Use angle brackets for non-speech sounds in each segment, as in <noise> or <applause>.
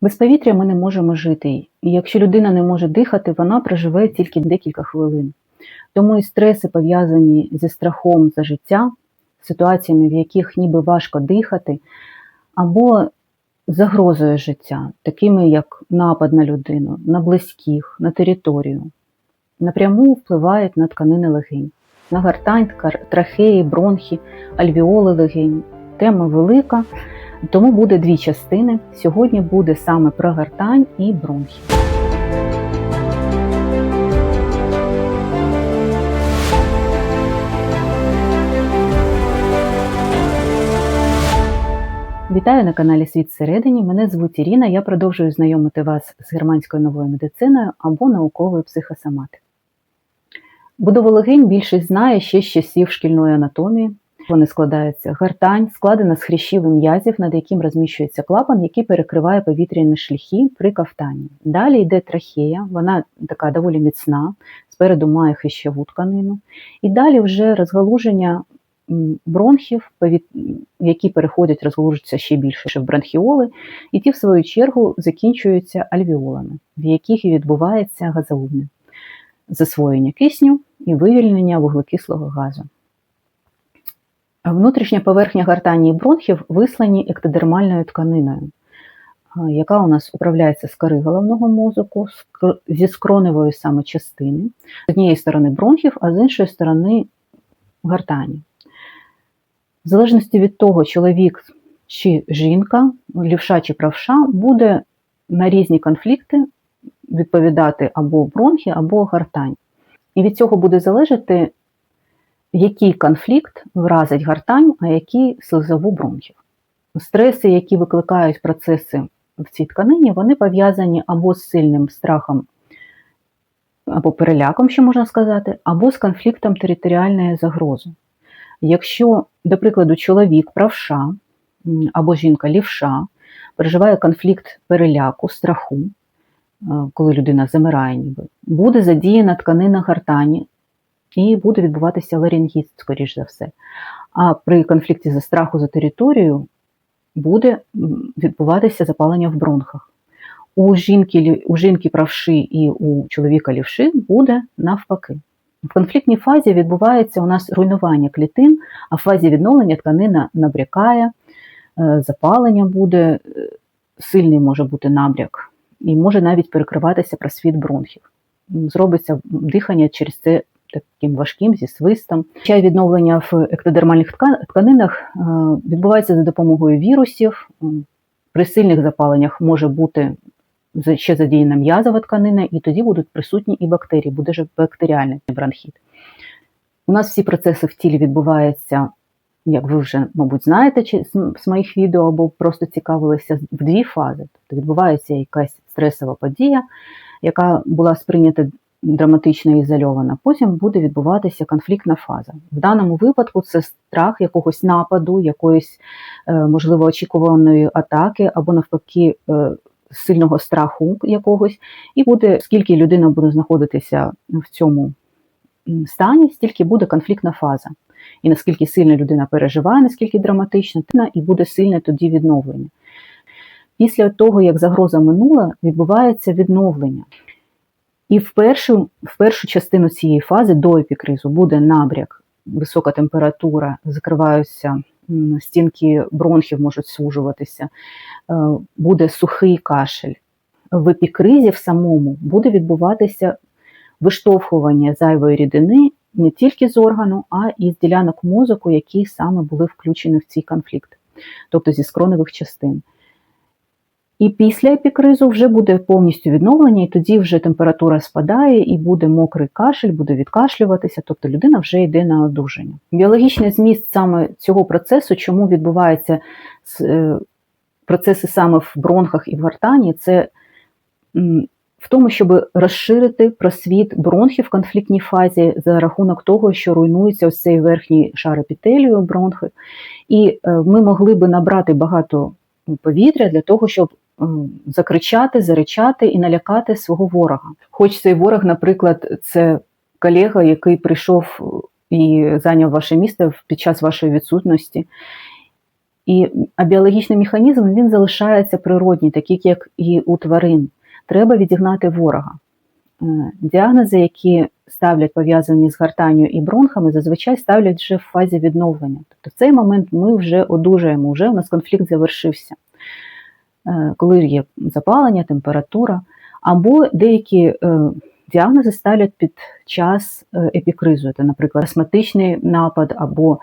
Без повітря ми не можемо жити. І якщо людина не може дихати, вона проживе тільки декілька хвилин. Тому і стреси пов'язані зі страхом за життя, ситуаціями, в яких ніби важко дихати, або загрозою життя, такими як напад на людину, на близьких, на територію, напряму впливають на тканини легень, на гортань, трахеї, бронхи, альвіоли легень. Тема велика. Тому буде дві частини. Сьогодні буде саме про гортань і бронхи. Вітаю на каналі Світ всередині. Мене звуть Ірина. Я продовжую знайомити вас з германською новою медициною або науковою психосоматикою. Будову легень більшість знає ще з часів шкільної анатомії. Вони складаються гартань, складена з хрящів і м'язів, над яким розміщується клапан, який перекриває повітряні шляхи при кавтанні. Далі йде трахея, вона така доволі міцна, спереду має хрящову тканину. І далі вже розгалуження бронхів, які переходять, розгалужуються ще більше в бронхіоли, і ті, в свою чергу, закінчуються альвіолами, в яких і відбувається газоубне засвоєння кисню і вивільнення вуглекислого газу. Внутрішня поверхня гортані і бронхів вислані ектодермальною тканиною, яка у нас управляється з кори головного мозку, зі скроневої саме частини, з однієї сторони бронхів, а з іншої сторони гортані. В залежності від того, чоловік чи жінка, лівша чи правша, буде на різні конфлікти відповідати або бронхи, або гортань. І від цього буде залежати який конфлікт вразить гортань, а який слизову бронхів. Стреси, які викликають процеси в цій тканині, вони пов'язані або з сильним страхом, або переляком, що можна сказати, або з конфліктом територіальної загрози. Якщо, до прикладу, чоловік правша або жінка лівша переживає конфлікт переляку, страху, е, коли людина замирає, ніби, буде задіяна тканина гортані і буде відбуватися ларінгіт, скоріш за все. А при конфлікті за страху за територію буде відбуватися запалення в бронхах. У жінки у жінки правши і у чоловіка лівши буде навпаки. В конфліктній фазі відбувається у нас руйнування клітин, а в фазі відновлення тканина набрякає, е, запалення буде, е, сильний може бути набряк, і може навіть перекриватися просвіт бронхів. Зробиться дихання через це таким важким зі свистом. Чай відновлення в ектодермальних тканинах е, відбувається за допомогою вірусів. При сильних запаленнях може бути ще задіяна м'язова тканина, і тоді будуть присутні і бактерії, буде ж бактеріальний бронхіт. У нас всі процеси в тілі відбуваються, як ви вже, мабуть, знаєте, чи з моїх відео або просто цікавилися в дві фази. Тобто відбувається якась стресова подія, яка була сприйнята драматично ізольована, потім буде відбуватися конфліктна фаза. В даному випадку це страх якогось нападу, якоїсь, е, можливо, очікуваної атаки, або навпаки, е, сильного страху якогось, і буде, скільки людина буде знаходитися в цьому стані, стільки буде конфліктна фаза. І наскільки сильно людина переживає, наскільки драматична, і буде сильне тоді відновлення. Після того, як загроза минула, відбувається відновлення. І в першу в першу частину цієї фази до епікризу буде набряк, висока температура, закриваються стінки бронхів, можуть сужуватися, е, буде сухий кашель. В епікризі в самому буде відбуватися виштовхування зайвої рідини не тільки з органу, а і з ділянок мозку, які саме були включені в цей конфлікт, тобто зі скроневих частин. І після епікризу вже буде повністю відновлення, і тоді вже температура спадає, і буде мокрий кашель, буде відкашлюватися, тобто людина вже йде на одужання. Біологічний зміст саме цього процесу, чому відбуваються е, процеси саме в бронхах і в гортані, це в тому, щоб розширити просвіт бронхів в конфліктній фазі за рахунок того, що руйнується ось цей верхній шар епітелію бронхи, і е, ми могли би набрати багато повітря для того, щоб закричати, заричати і налякати свого ворога. Хоч цей ворог, наприклад, це колега, який прийшов і зайняв ваше місце під час вашої відсутності. І а біологічний механізм він залишається природній, такий, як і у тварин. Треба відігнати ворога. Е, Діагнози, які ставлять пов'язані з гартанню і бронхами, зазвичай ставлять вже в фазі відновлення. Тобто в цей момент ми вже одужаємо, вже у нас конфлікт завершився. Е, Коли є запалення, температура, або деякі е, діагнози ставлять під час е, епікризу, це, наприклад, астматичний напад, або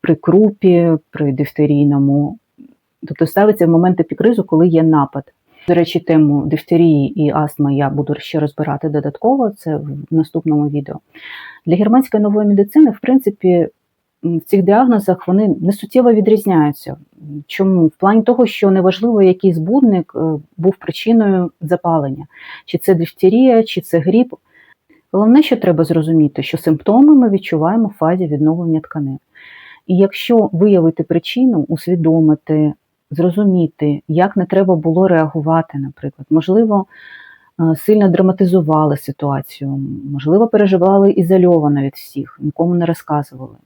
при крупі, при дифтерійному. Тобто ставиться в момент епікризу, коли є напад. До речі, тему дифтерії і астми я буду ще розбирати додатково, це в наступному відео. Для германської нової медицини, в принципі, в цих діагнозах вони не суттєво відрізняються. Чому? В плані того, що неважливо, який збудник е, був причиною запалення, чи це дифтерія, чи це гріп. Головне, що треба зрозуміти, що симптоми ми відчуваємо в фазі відновлення тканин. І якщо виявити причину, усвідомити, зрозуміти, як не треба було реагувати, наприклад, можливо, е, сильно драматизували ситуацію, можливо, переживали ізольовано від всіх, нікому не розказували.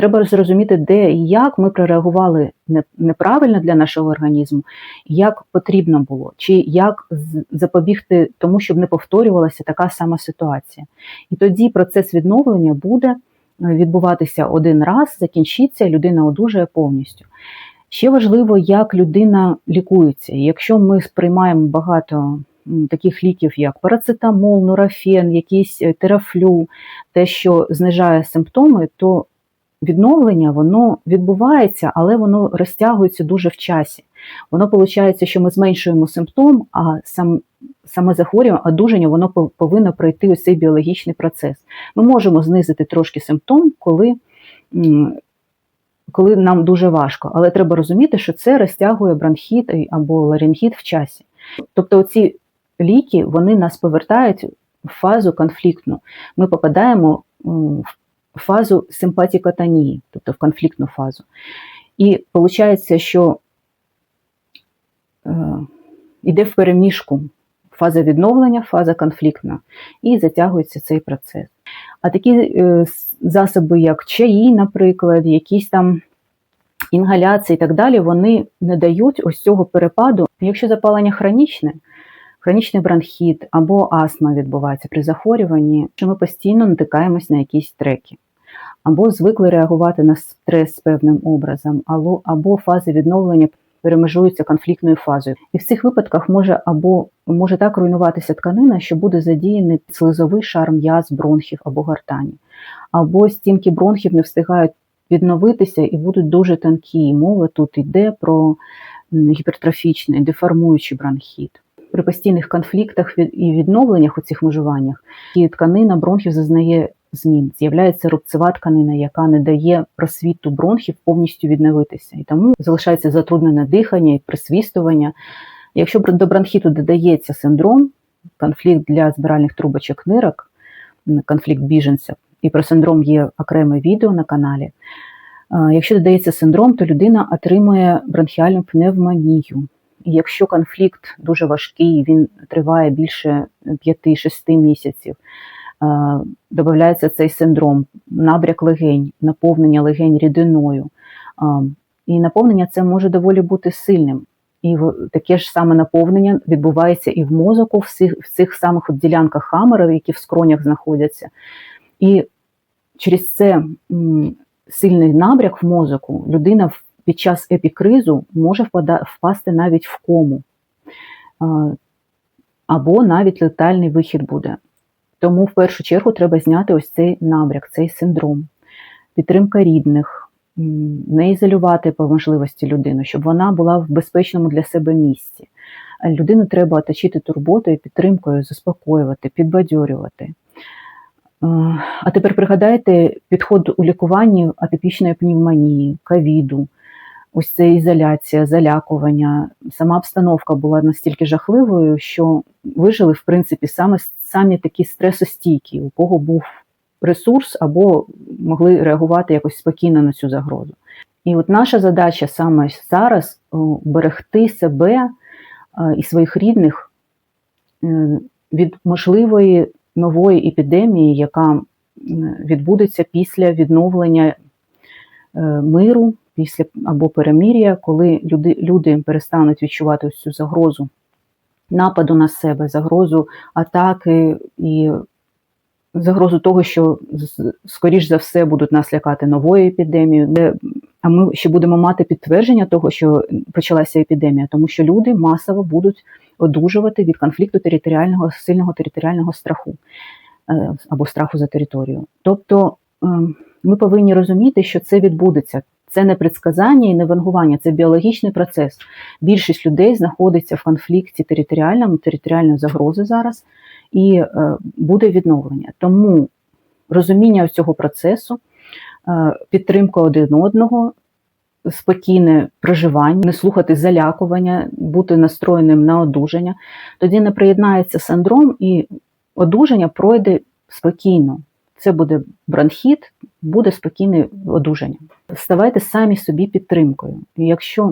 Треба зрозуміти, де і як ми прореагували неправильно для нашого організму, як потрібно було, чи як запобігти тому, щоб не повторювалася така сама ситуація. І тоді процес відновлення буде е, відбуватися один раз, закінчиться, людина одужає повністю. Ще важливо, як людина лікується. Якщо ми сприймаємо багато таких ліків, як парацетамол, нурофен, якийсь е, терафлю, те, що знижає симптоми, то відновлення воно відбувається, але воно розтягується дуже в часі. Воно виходить, що ми зменшуємо симптом, а сам, саме захворювання, одужання, воно повинно пройти ось цей біологічний процес. Ми можемо знизити трошки симптом, коли, коли нам дуже важко, але треба розуміти, що це розтягує бронхіт або ларингіт в часі. Тобто ці ліки вони нас повертають в фазу конфліктну. Ми попадаємо в фазу симпатікотонії, тобто в конфліктну фазу. І виходить, що е, йде в переміжку фаза відновлення, фаза конфліктна, і затягується цей процес. А такі е, засоби, як чаї, наприклад, якісь там інгаляції і так далі, вони не дають ось цього перепаду. Якщо запалення хронічне, хронічний бронхіт або астма відбувається при захворюванні, що ми постійно натикаємось на якісь треки. Або звикли реагувати на стрес певним образом, або, фази відновлення перемежуються конфліктною фазою. І в цих випадках може або може так руйнуватися тканина, що буде задіяний слизовий шар м'яз бронхів або гортані, або стінки бронхів не встигають відновитися і будуть дуже тонкі. Мова тут йде про гіпертрофічний, деформуючий бронхіт. При постійних конфліктах і відновленнях у цих межуваннях і тканина бронхів зазнає змін. З'являється рубцева тканина, яка не дає просвіту бронхів повністю відновитися. І тому залишається затруднене дихання і присвістування. Якщо до бронхіту додається синдром, конфлікт для збиральних трубочок нирок, конфлікт біженця, і про синдром є окреме відео на каналі. Е, Якщо додається синдром, то людина отримує бронхіальну пневмонію. Якщо конфлікт дуже важкий, він триває більше 5-6 місяців, е, додається цей синдром, набряк легень, наповнення легень рідиною. Е, І наповнення це може доволі бути сильним. І таке ж саме наповнення відбувається і в мозоку, в цих, в цих самих от ділянках хамера, які в скронях знаходяться. І через це сильний набряк в мозоку людина під час епікризу може впасти навіть в кому, або навіть летальний вихід буде. Тому в першу чергу треба зняти ось цей набряк, цей синдром, підтримка рідних, не ізолювати по можливості людину, щоб вона була в безпечному для себе місці. Людину треба оточити турботою, підтримкою, заспокоювати, підбадьорювати. А тепер пригадайте підход у лікуванні атипічної пневмонії, ковіду. Ось це ізоляція, залякування. Сама обстановка була настільки жахливою, що вижили, в принципі, саме самі такі стресостійкі, у кого був ресурс або могли реагувати якось спокійно на цю загрозу. І от наша задача саме зараз берегти себе е, і своїх рідних е, від можливої нової епідемії, яка відбудеться після відновлення е, миру, після або перемір'я, коли люди, люди перестануть відчувати ось цю загрозу нападу на себе, загрозу атаки і загрозу того, що скоріш за все будуть нас лякати новою епідемією, де а ми ще будемо мати підтвердження того, що почалася епідемія, тому що люди масово будуть одужувати від конфлікту територіального сильного територіального страху е, або страху за територію. Тобто е, ми повинні розуміти, що це відбудеться. Це не предсказання і не вангування, це біологічний процес. Більшість людей знаходиться в конфлікті територіальному, територіальної загрози зараз, і е, буде відновлення. Тому розуміння цього процесу, е, підтримка один одного, спокійне проживання, не слухати залякування, бути настроєним на одужання. Тоді не приєднається синдром, і одужання пройде спокійно. Це буде бронхіт, буде спокійне одужання. Ставайте самі собі підтримкою. І якщо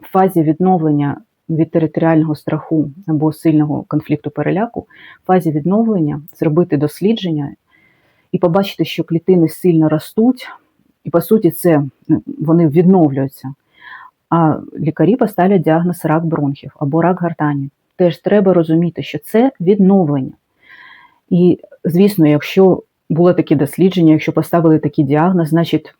в фазі відновлення від територіального страху або сильного конфлікту переляку, в фазі відновлення зробити дослідження і побачити, що клітини сильно ростуть, і по суті, це вони відновлюються. А лікарі поставлять діагноз рак бронхів або рак гортані. Теж треба розуміти, що це відновлення. І, звісно, якщо було таке дослідження, якщо поставили такий діагноз, значить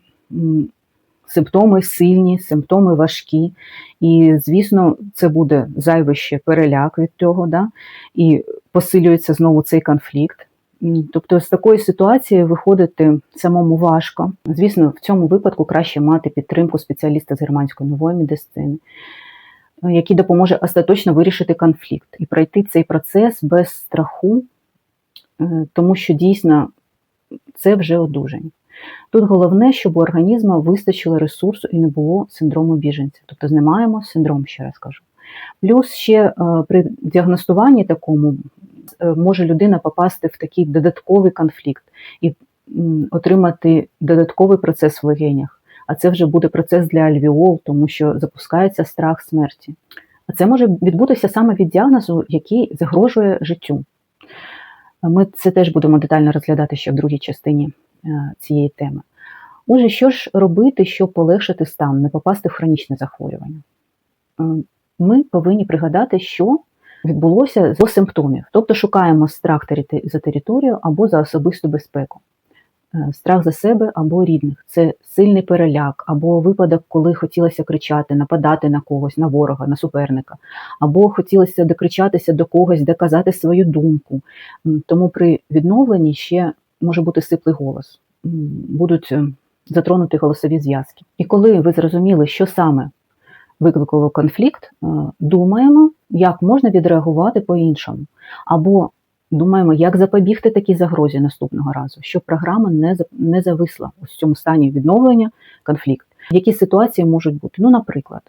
симптоми сильні, симптоми важкі. І, звісно, це буде зайвий ще переляк від цього, да? і посилюється знову цей конфлікт. Тобто з такої ситуації виходити самому важко. Звісно, в цьому випадку краще мати підтримку спеціаліста з германської нової медицини, який допоможе остаточно вирішити конфлікт і пройти цей процес без страху, тому що дійсно це вже одужання. Тут головне, щоб у організму вистачило ресурсу і не було синдрому біженця. Тобто знімаємо синдром, ще раз кажу. Плюс ще е, при діагностуванні такому е, може людина попасти в такий додатковий конфлікт і отримати додатковий процес в легенях. А це вже буде процес для альвіол, тому що запускається страх смерті. А це може відбутися саме від діагнозу, який загрожує життю. Ми це теж будемо детально розглядати ще в другій частині е, цієї теми. Отже, що ж робити, щоб полегшити стан, не попасти в хронічне захворювання? Е, Ми повинні пригадати, що відбулося з симптомів, тобто шукаємо страх за територію або за особисту безпеку. Е, Страх за себе або рідних це сильний переляк, або випадок, коли хотілося кричати, нападати на когось, на ворога, на суперника, або хотілося докричатися до когось, доказати свою думку. Тому при відновленні ще може бути сиплий голос, будуть е, затронуті голосові зв'язки. І коли ви зрозуміли, що саме викликало конфлікт, е, думаємо, як можна відреагувати по-іншому. Або думаємо, як запобігти такій загрозі наступного разу, щоб програма не не зависла у цьому стані відновлення конфлікт. Які ситуації можуть бути? Ну, наприклад,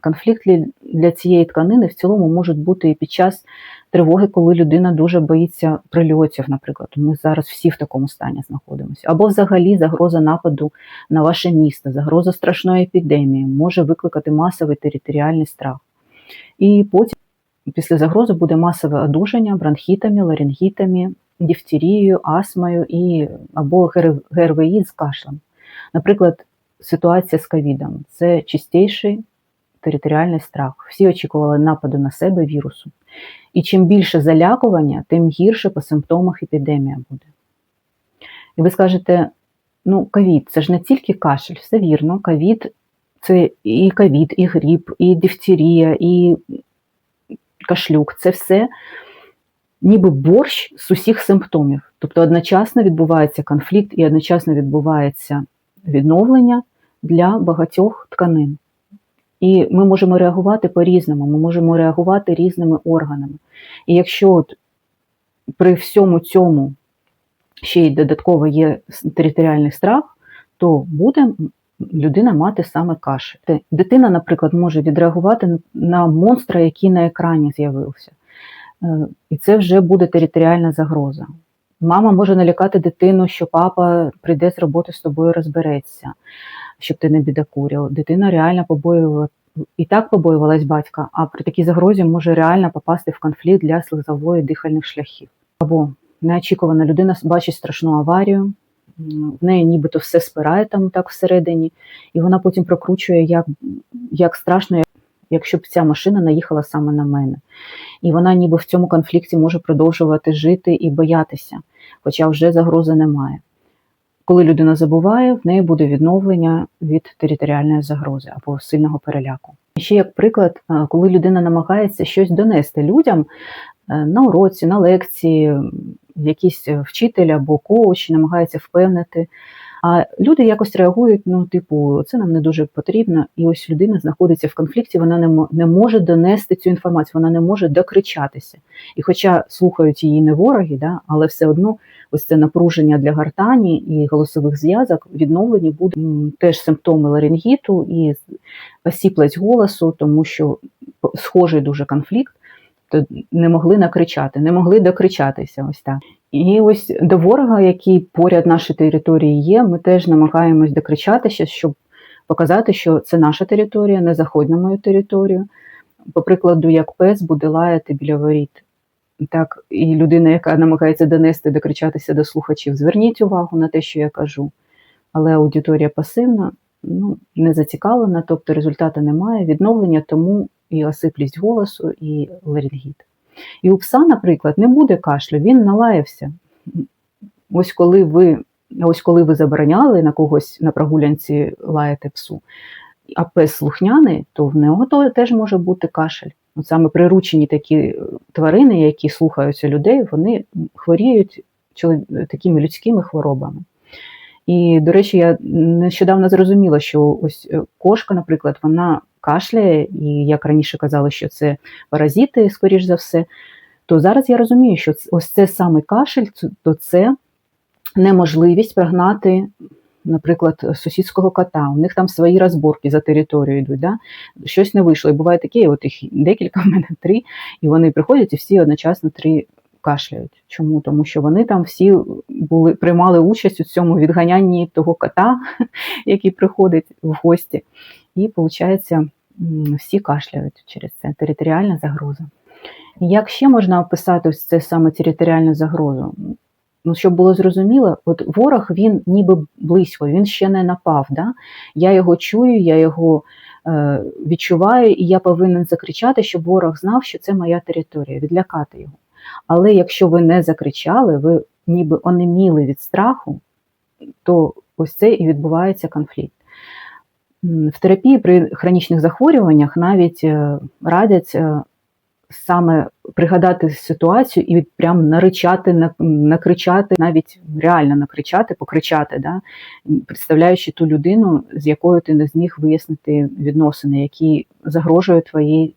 конфлікт для- для цієї тканини в цілому можуть бути і під час тривоги, коли людина дуже боїться прильотів, наприклад. Ми зараз всі в такому стані знаходимося. Або взагалі загроза нападу на ваше місто, загроза страшної епідемії може викликати масовий територіальний страх. І потім після загрози буде масове одужання бронхітами, ларингітами, дифтерією, астмою і або ГРВІ з кашлем. Наприклад, ситуація з ковідом це чистіший територіальний страх. Всі очікували нападу на себе вірусу. І чим більше залякування, тим гірше по симптомах епідемія буде. І ви скажете, ну, ковід, це ж не тільки кашель, все вірно, ковід це і ковід, і гріп, і дифтерія, і кашлюк це все ніби борщ з усіх симптомів. Тобто одночасно відбувається конфлікт і одночасно відбувається відновлення для багатьох тканин. І ми можемо реагувати по-різному, ми можемо реагувати різними органами. І якщо от при всьому цьому ще й додатково є територіальний страх, то буде людина мати саме кашель. Дитина, наприклад, може відреагувати на монстра, який на екрані з'явився. Е, І це вже буде територіальна загроза. Мама може налякати дитину, що папа прийде з роботи з тобою розбереться, щоб ти не бідокурив. Дитина реально побоювала і так побоювалась батька, а при такій загрозі може реально попасти в конфлікт для слизової дихальних шляхів. Або неочікувано людина бачить страшну аварію, в неї нібито все спирає там так всередині, і вона потім прокручує, як, як страшно, якщо б ця машина наїхала саме на мене. І вона ніби в цьому конфлікті може продовжувати жити і боятися, хоча вже загрози немає. Коли людина забуває, в неї буде відновлення від територіальної загрози або сильного переляку. Ще як приклад, коли людина намагається щось донести людям на уроці, на лекції, якийсь вчитель або коуч намагається впевнити. А люди якось реагують, ну, типу, це нам не дуже потрібно. І ось людина знаходиться в конфлікті, вона не, не може донести цю інформацію, вона не може докричатися. І хоча слухають її не вороги, да, але все одно ось це напруження для гартані і голосових зв'язок відновлені будуть теж симптоми ларингіту і осіплець голосу, тому що схожий дуже конфлікт, то не могли накричати, не могли докричатися. Ось так. І ось до ворога, який поряд нашої території є, ми теж намагаємось докричатися, щоб показати, що це наша територія, не заходь на мою територію. По прикладу, як пес буде лаяти біля воріт. Так, і людина, яка намагається донести, докричатися до слухачів, зверніть увагу на те, що я кажу. Але аудиторія пасивна, ну, не зацікавлена, тобто результату немає, відновлення тому і осиплість голосу, і ларингіт. І у пса, наприклад, не буде кашлю, він налаявся. Ось коли ви, ось коли ви забороняли на когось на прогулянці лаяти псу, а пес слухняний, то в нього то теж може бути кашель. От саме приручені такі е, тварини, які слухаються людей, вони хворіють такими людськими хворобами. І, до речі, я нещодавно зрозуміла, що ось е, кошка, наприклад, вона кашляє, і як раніше казали, що це паразити, скоріш за все, то зараз я розумію, що ось це саме кашель, то це неможливість прогнати, наприклад, сусідського кота. У них там свої розборки за територію йдуть. Да? Щось не вийшло. І буває таке, от їх декілька, <laughs> в мене три, і вони приходять і всі одночасно три кашляють. Чому? Тому що вони там всі були, приймали участь у цьому відганянні того кота, <laughs> який приходить в гості. І, виходить, всі кашляють через це територіальна загроза. Як ще можна описати ось це саме територіальну загрозу? Ну, щоб було зрозуміло, от ворог він ніби близько, він ще не напав. Да? Я його чую, я його е, відчуваю, і я повинен закричати, щоб ворог знав, що це моя територія, відлякати його. Але якщо ви не закричали, ви ніби онеміли від страху, то ось це і відбувається конфлікт. В терапії при хронічних захворюваннях навіть е, радять е, саме пригадати ситуацію і прям наричати, накричати, навіть реально накричати, покричати, да? представляючи ту людину, з якою ти не зміг вияснити відносини, які загрожують твоїй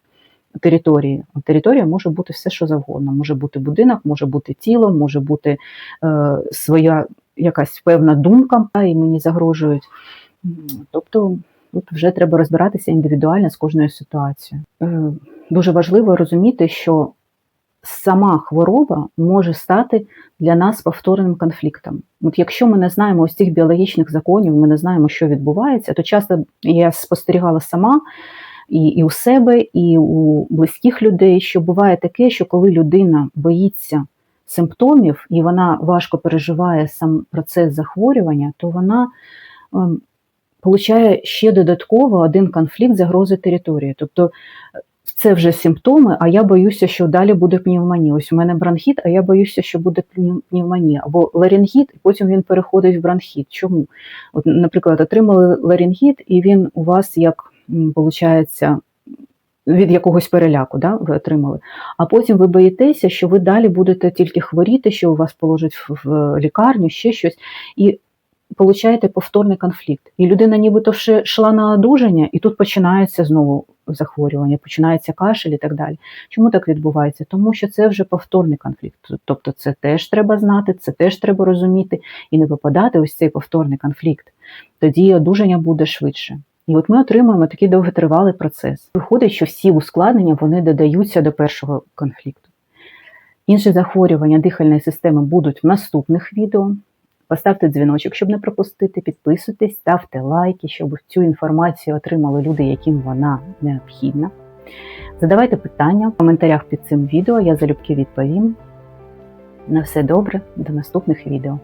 території. Територія може бути все, що завгодно. Може бути будинок, може бути тіло, може бути е, своя якась певна думка, і мені загрожують. Тобто тут вже треба розбиратися індивідуально з кожною ситуацією. Е, Дуже важливо розуміти, що сама хвороба може стати для нас повторним конфліктом. От якщо ми не знаємо ось цих біологічних законів, ми не знаємо, що відбувається, то часто я спостерігала сама і, і у себе, і у близьких людей, що буває таке, що коли людина боїться симптомів і вона важко переживає сам процес захворювання, то вона ем, получає ще додатково один конфлікт загрози території. Тобто це вже симптоми, а я боюся, що далі буде пневмонія. Ось у мене бронхіт, а я боюся, що буде пнев- пневмонія. Або ларингіт, і потім він переходить в бронхіт. Чому? От, наприклад, отримали ларингіт, і він у вас як виходить. Від якогось переляку да, ви отримали. А потім ви боїтеся, що ви далі будете тільки хворіти, що у вас положать в лікарню, ще щось. І получаєте повторний конфлікт. І людина нібито ще йшла на одужання, і тут починається знову захворювання, починається кашель і так далі. Чому так відбувається? Тому що це вже повторний конфлікт. Тобто це теж треба знати, це теж треба розуміти і не попадати ось цей повторний конфлікт. Тоді одужання буде швидше. І от ми отримуємо такий довготривалий процес. Виходить, що всі ускладнення вони додаються до першого конфлікту. Інші захворювання дихальної системи будуть в наступних відео. Поставте дзвіночок, щоб не пропустити, підписуйтесь, ставте лайки, щоб цю інформацію отримали люди, яким вона необхідна. Задавайте питання в коментарях під цим відео, я залюбки відповім. На все добре, до наступних відео.